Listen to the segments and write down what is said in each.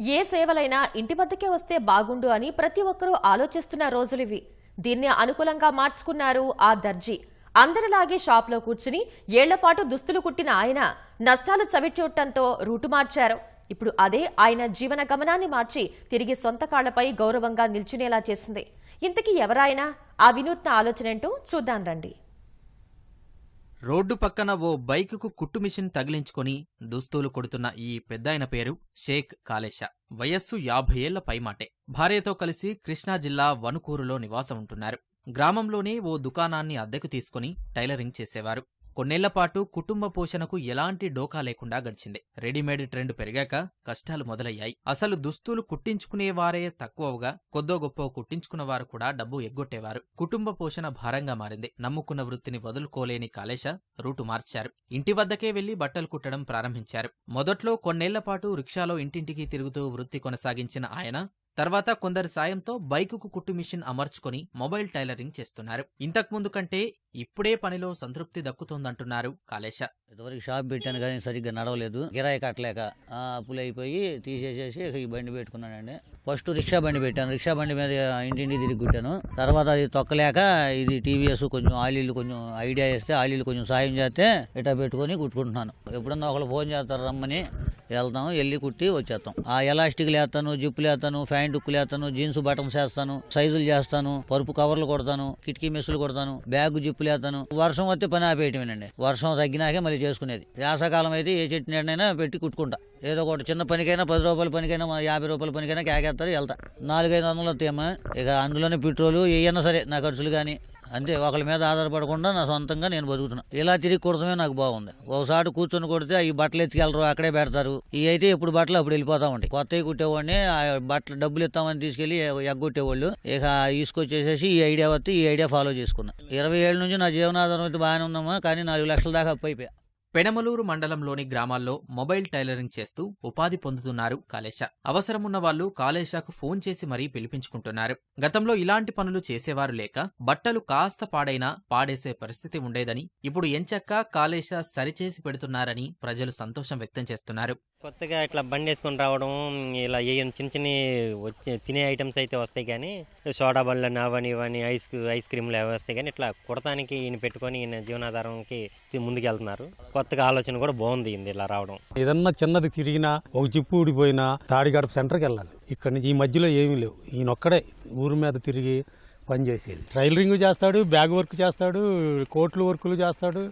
ఏ సేవలైనా ఇంటి వద్దకే వస్తే బాగుండు అని ప్రతి ఒక్కరూ ఆలోచిస్తున్న రోజులివి దీన్ని అనుకూలంగా మార్చుకున్నారు ఆ దర్జీ. అందరిలాగే షాప్లో కూర్చుని ఏళ్ళపాటు దుస్తులు కుట్టిన ఆయన నష్టాలు చవిచూడటంతో రూటు మార్చారు. ఇప్పుడు అదే ఆయన జీవన గమనాన్ని మార్చి తిరిగి సొంత కాళ్ళపై గౌరవంగా నిల్చునేలా చేసింది. ఇంతకీ ఎవరాయనా? ఆ వినూత్న ఆలోచనేంటో చూద్దాం రండి. రోడ్డు పక్కన ఓ బైకుకు కుట్టు మిషన్ తగిలించుకొని దుస్తులు కొడుతున్న ఈ పెద్దాయన పేరు షేక్ కాళేశ వయస్సు యాభై ఏళ్ళ పైమాటే. భార్యతో కలిసి కృష్ణా జిల్లా వనుకూరులో నివాసం ఉంటున్నారు గ్రామంలోనే ఓ దుకాణాన్ని అద్దెకు తీసుకుని టైలరింగ్ చేసేవారు. కొన్నేళ్ళపాటు కుటుంబ పోషణకు ఎలాంటి డోకా లేకుండా గడిచింది. రెడీమేడ్ ట్రెండ్ పెరిగాక కష్టాలు మొదలయ్యాయి. అసలు దుస్తులు కుట్టించుకునేవారే తక్కువగా కొద్దో గొప్ప కుట్టించుకున్నవారు కూడా డబ్బు ఎగ్గొట్టేవారు. కుటుంబ పోషణ భారంగా మారింది. నమ్ముకున్న వృత్తిని వదులుకోలేని కాళేశ రూటు మార్చారు. ఇంటి వద్దకే వెళ్ళి బట్టలు కుట్టడం ప్రారంభించారు. మొదట్లో కొన్నేళ్ళ పాటు రిక్షాలో ఇంటింటికి తిరుగుతూ వృత్తి కొనసాగించిన ఆయన తర్వాత కొందరి సాయంతో బైకుకు కుట్టు మిషన్ అమర్చుకొని మొబైల్ టైలరింగ్ చేస్తున్నారు. ఇంతకుముందు కంటే ఇప్పుడే పనిలో సంతృప్తి దక్కుతోందంటున్నారు కాళేశ. ఇదివరకు షాప్ పెట్టాను కానీ సరిగ్గా నడవలేదు. కిరాయి కట్టలేక అప్పులు అయిపోయి తీసేసేసి ఈ బండి పెట్టుకున్నానండి. ఫస్ట్ రిక్షా బండి పెట్టాను. రిక్షా బండి మీద ఇంటింటి తిరిగి తర్వాత అది తొక్కలేక ఇది టీవీఎస్ కొంచెం ఆయిల్ కొంచెం ఐడియా వేస్తే ఆయిల్ కొంచెం సాయం చేస్తే ఇటా పెట్టుకొని కుట్టుకుంటున్నాను. ఎప్పుడన్నా ఒకళ్ళు ఫోన్ చేస్తారు రమ్మని వెళ్తాం వెళ్ళి కుట్టి వచ్చేస్తాం. ఆ ఎలాస్టిక్లు వేస్తాను జిప్పులు వేస్తాను ఫ్యాంట్ ఉక్కులు వేస్తాను జీన్స్ బటన్స్ వేస్తాను సైజులు చేస్తాను పరుపు కవర్లు కొడతాను కిటికీ మెస్సులు కొడతాను బ్యాగ్ జిప్పులు వేస్తాను వర్షం వస్తే పని ఆపేయటమేనండి. వర్షం తగ్గినాకే మళ్ళీ చేసుకునేది. వేసవకాలం అయితే ఏ చెట్టు నీడనైనా పెట్టి కుట్టుకుంటా. ఏదో ఒకటి చిన్న పనికైనా పది రూపాయల పనికైనా యాభై రూపాయల పనికైనా కేకేస్తారు వెళ్తా. నాలుగైదు వందలు వస్తాయమ్మా. ఇక అందులోనే పెట్రోలు ఏయన్నా సరే నా ఖర్చులు కానీ అంతే ఒకరి మీద ఆధారపడకుండా నా సొంతంగా నేను బతుకుతున్నా. ఇలా తిరిగి కుడతమే నాకు బాగుంది. ఒకసారి కూర్చొని కొడితే ఈ బట్టలు ఎత్తుకెళ్ళరు అక్కడే పెడతారు. ఇవి అయితే ఇప్పుడు బట్టలు అప్పుడు వెళ్ళిపోతా ఉంటాయి కొత్తవి కుట్టేవాడిని ఆ బట్టలు డబ్బులు ఇస్తామని తీసుకెళ్ళి ఎగ్గొట్టేవాళ్ళు. ఇక తీసుకొచ్చేసేసి ఈ ఐడియా వస్తే ఈ ఐడియా ఫాలో చేసుకున్నా. ఇరవై ఏళ్ళ నుంచి నా జీవనాధారం అయితే బాగానే ఉందమ్మా కానీ నాలుగు లక్షల దాకా అప్పు అయిపోయా. పెనమలూరు మండలంలోని గ్రామాల్లో మొబైల్ టైలరింగ్ చేస్తూ ఉపాధి పొందుతున్నారు కాళేశ. అవసరమున్న వాళ్ళు కాళేశాకు ఫోన్ చేసి మరీ పిలిపించుకుంటున్నారు. గతంలో ఇలాంటి పనులు చేసేవారు లేక బట్టలు కాస్త పాడైనా పాడేసే పరిస్థితి ఉండేదని ఇప్పుడు ఎంచక్కా కాళేశ సరిచేసి పెడుతున్నారని ప్రజలు సంతోషం వ్యక్తం చేస్తున్నారు. కొత్తగా ఇట్లా బండి వేసుకొని రావడం ఇలా ఏ చిన్న చిన్న వచ్చే తినే ఐటమ్స్ అయితే వస్తాయి కానీ సోడా బళ్ళు అవని ఇవని ఐస్ ఐస్ క్రీమ్లు అవి వస్తాయి కానీ ఇట్లా కుడతానికి ఈయన పెట్టుకొని ఈయన జీవనాధారంకి ముందుకు వెళ్తున్నారు కొత్తగా ఆలోచన కూడా బాగుంది ఇలా రావడం. ఏదన్నా చిన్నది తిరిగినా ఒక జిప్పు ఊడిపోయినా తాడిగడప సెంటర్కి వెళ్ళాలి. ఇక్కడ నుంచి ఈ మధ్యలో ఏమీ లేవు. ఈయన ఒక్కడే ఊరి మీద తిరిగి పని చేసేది. టైలరింగ్ చేస్తాడు బ్యాగ్ వర్క్ చేస్తాడు కోట్లు వర్కులు చేస్తాడు.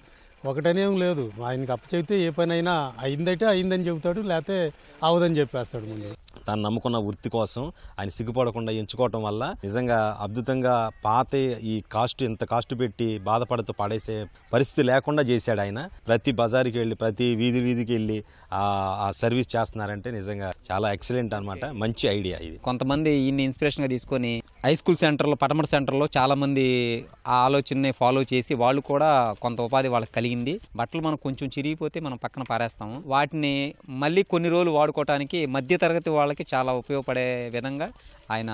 ఒకటనేం లేదు. ఆయనకి అప్పచెబితే ఏ పని అయినా అయిందంటే అయిందని చెబుతాడు లేకపోతే అవదని చెప్పేస్తాడు ముందు. తాను నమ్ముకున్న వృత్తి కోసం ఆయన సిగ్గుపడకుండా ఎంచుకోవటం వల్ల నిజంగా అద్భుతంగా పాత ఈ కాస్ట్ ఇంత కాస్ట్ పెట్టి బాధపడుతూ పడేసే పరిస్థితి లేకుండా చేశాడు ఆయన. ప్రతి బజార్కి వెళ్ళి ప్రతి వీధి వీధికి వెళ్ళి ఆ ఆ సర్వీస్ చేస్తున్నారంటే నిజంగా చాలా ఎక్సలెంట్ అన్నమాట. మంచి ఐడియా ఇది. కొంతమంది ఈయన్ని ఇన్స్పిరేషన్గా తీసుకొని హై స్కూల్ సెంటర్లో పటమట సెంటర్లో చాలా మంది ఆ ఆలోచనని ఫాలో చేసి వాళ్ళు కూడా కొంత ఉపాధి వాళ్ళకి కలిగింది. బట్టలు మనం కొంచెం చిరిగిపోతే మనం పక్కన పారేస్తాము. వాటిని మళ్ళీ కొన్ని రోజులు వాడుకోవటానికి మధ్య తరగతి వాళ్ళకి చాలా ఉపయోగపడే విధంగా ఆయన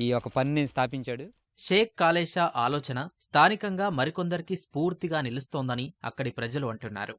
ఈ యొక్క పనిని స్థాపించాడు. షేక్ కాలేషా ఆలోచన స్థానికంగా మరికొందరికి స్ఫూర్తిగా నిలుస్తోందని అక్కడి ప్రజలు అంటున్నారు.